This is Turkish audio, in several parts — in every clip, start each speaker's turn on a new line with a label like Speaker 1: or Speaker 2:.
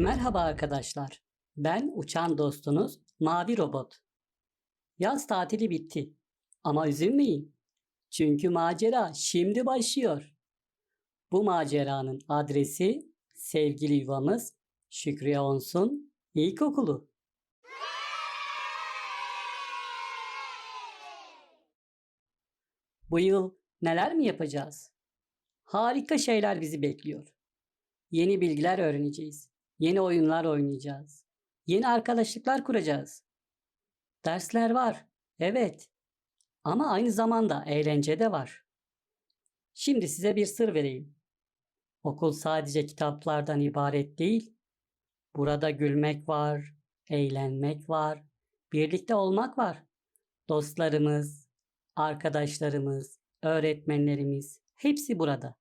Speaker 1: Merhaba arkadaşlar. Ben uçan dostunuz Mavi Robot. Yaz tatili bitti. Ama üzülmeyin. Çünkü macera şimdi başlıyor. Bu maceranın adresi sevgili yuvamız Şükriye Onsun İlkokulu. Bu yıl neler mi yapacağız? Harika şeyler bizi bekliyor. Yeni bilgiler öğreneceğiz. Yeni oyunlar oynayacağız. Yeni arkadaşlıklar kuracağız. Dersler var. Evet. Ama aynı zamanda eğlence de var. Şimdi size bir sır vereyim. Okul sadece kitaplardan ibaret değil. Burada gülmek var, eğlenmek var, birlikte olmak var. Dostlarımız, arkadaşlarımız, öğretmenlerimiz hepsi burada.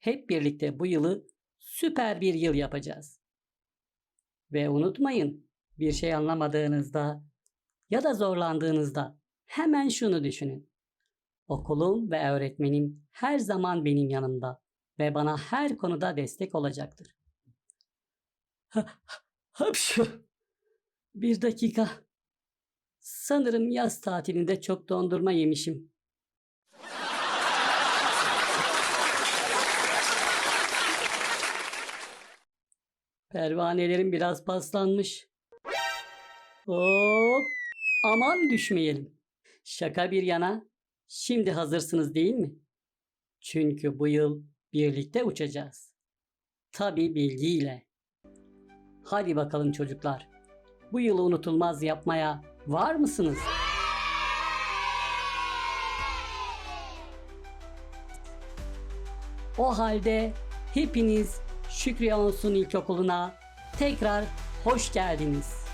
Speaker 1: Hep birlikte bu yılı süper bir yıl yapacağız. Ve unutmayın, bir şey anlamadığınızda ya da zorlandığınızda hemen şunu düşünün. Okulum ve öğretmenim her zaman benim yanımda ve bana her konuda destek olacaktır. Hapşu. Bir dakika. Sanırım yaz tatilinde çok dondurma yemişim. Pervanelerim biraz paslanmış. Hop! Aman düşmeyelim. Şaka bir yana, şimdi hazırsınız değil mi? Çünkü bu yıl birlikte uçacağız. Tabii bilgiyle. Hadi bakalım çocuklar. Bu yılı unutulmaz yapmaya var mısınız? O halde hepiniz Şükriye Onsun İlkokulu'na tekrar hoş geldiniz.